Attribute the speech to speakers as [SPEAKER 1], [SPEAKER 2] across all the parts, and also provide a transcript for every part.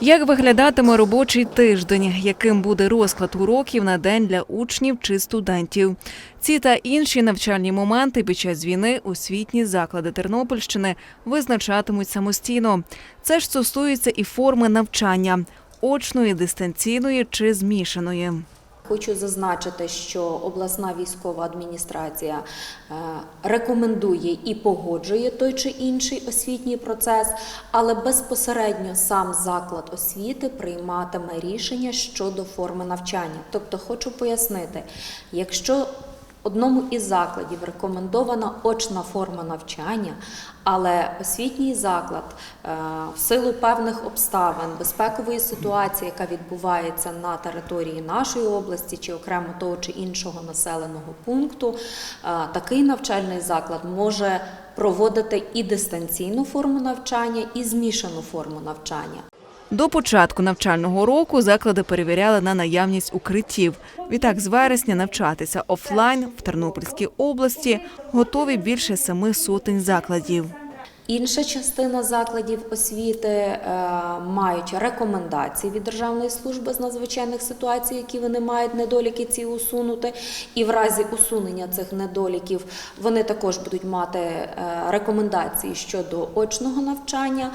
[SPEAKER 1] Як виглядатиме робочий тиждень? Яким буде розклад уроків на день для учнів чи студентів? Ці та інші навчальні моменти під час війни освітні заклади Тернопільщини визначатимуть самостійно. Це ж стосується і форми навчання очної, дистанційної чи змішаної.
[SPEAKER 2] Хочу зазначити, що обласна військова адміністрація е, рекомендує і погоджує той чи інший освітній процес, але безпосередньо сам заклад освіти прийматиме рішення щодо форми навчання. Тобто, хочу пояснити, якщо Одному із закладів рекомендована очна форма навчання, але освітній заклад е, в силу певних обставин, безпекової ситуації, яка відбувається на території нашої області чи окремо того чи іншого населеного пункту, е, такий навчальний заклад може проводити і дистанційну форму навчання, і змішану форму навчання.
[SPEAKER 1] До початку навчального року заклади перевіряли на наявність укриттів. Відтак, з вересня навчатися офлайн в Тернопільській області готові більше семи сотень закладів.
[SPEAKER 2] Інша частина закладів освіти е, мають рекомендації від Державної служби з надзвичайних ситуацій, які вони мають недоліки ці усунути. І в разі усунення цих недоліків вони також будуть мати е, рекомендації щодо очного навчання.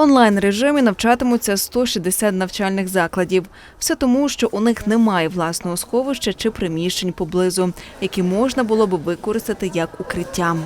[SPEAKER 1] Онлайн режимі навчатимуться 160 навчальних закладів. Все тому, що у них немає власного сховища чи приміщень поблизу, які можна було б використати як укриття.